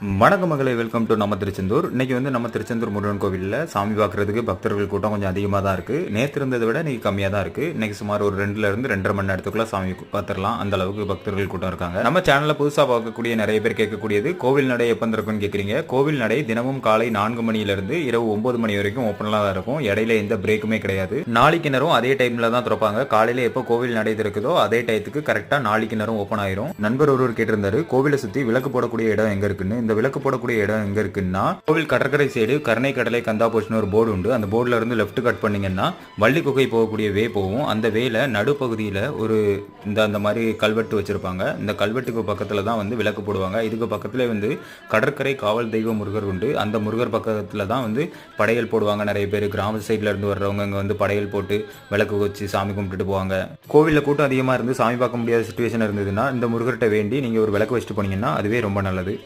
வணக்க மகளே welcome to நம்ம திருச்செந்தூர். இன்னைக்கு வந்து நம்ம திருச்செந்தூர் முருகன் கோவிலில் சாமி பார்க்குறதுக்கு பக்தர்கள் கூட்டம் கொஞ்சம் அதிகமாக தான் இருக்குது நேற்று இருந்ததை விட இன்னைக்கு கம்மியாக தான் இருக்குது இன்னைக்கு சுமார் ஒரு ரெண்டுலேருந்து ரெண்டரை மணி நேரத்துக்குள்ள சாமி பார்த்துடலாம் அந்த அளவுக்கு பக்தர்கள் கூட்டம் இருக்காங்க. நம்ம சேனலில் புதுசாக பார்க்கக்கூடிய நிறைய பேர் கேட்கக்கூடியது கோவில் நடை எப்போ இருக்குன்னு கேட்குறீங்க கோவில் நடை தினமும் காலை நான்கு மணியிலிருந்து இரவு ஒன்பது மணி வரைக்கும் ஓப்பனில் தான் இருக்கும். இடையில எந்த பிரேக்குமே கிடையாது. நாளைக்கு நேரம் அதே டைமில் தான் திறப்பாங்க. காலையில் எப்போ கோவில் நடை திறக்குதோ அதே டயத்துக்கு கரெக்டாக நாளைக்கு நேரம் ஓப்பன் ஆயிரும். நண்பர் ஒருவர் கேட்டிருந்தாரு கோவிலை சுற்றி விளக்கு போடக்கூடிய இடம் எங்கே இருக்குன்னு. இந்த விளக்கு போடக்கூடிய இடம் எங்க இருக்குன்னா கோவில் கடற்கரை சைடு கருணை கடலை கந்தா போச்சுன்னு ஒரு போர்டு உண்டு. அந்த போர்டுல இருந்து லெஃப்ட் கட் பண்ணீங்கன்னா வள்ளி குகை போகக்கூடிய வே போகும். அந்த வேல நடுப்பகுதியில் ஒரு இந்த அந்த மாதிரி கல்வெட்டு வச்சிருப்பாங்க. இந்த கல்வெட்டுக்கு பக்கத்துல தான் வந்து விளக்கு போடுவாங்க. இதுக்கு பக்கத்துல வந்து கடற்கரை காவல் தெய்வ முருகர் உண்டு. அந்த முருகர் பக்கத்துல தான் வந்து படையல் போடுவாங்க. நிறைய பேர் கிராம சைட்ல இருந்து வர்றவங்க இங்க வந்து படையல் போட்டு விளக்கு வச்சு சாமி கும்பிட்டுட்டு போவாங்க. கோவில்ல கூட்டம் அதிகமா இருந்து சாமி பார்க்க முடியாத சுச்சுவேஷன் இருந்ததுன்னா இந்த முருகர்கிட்ட வேண்டி நீங்க ஒரு விளக்கு வச்சுட்டு போனீங்கன்னா அதுவே ரொம்ப நல்லது.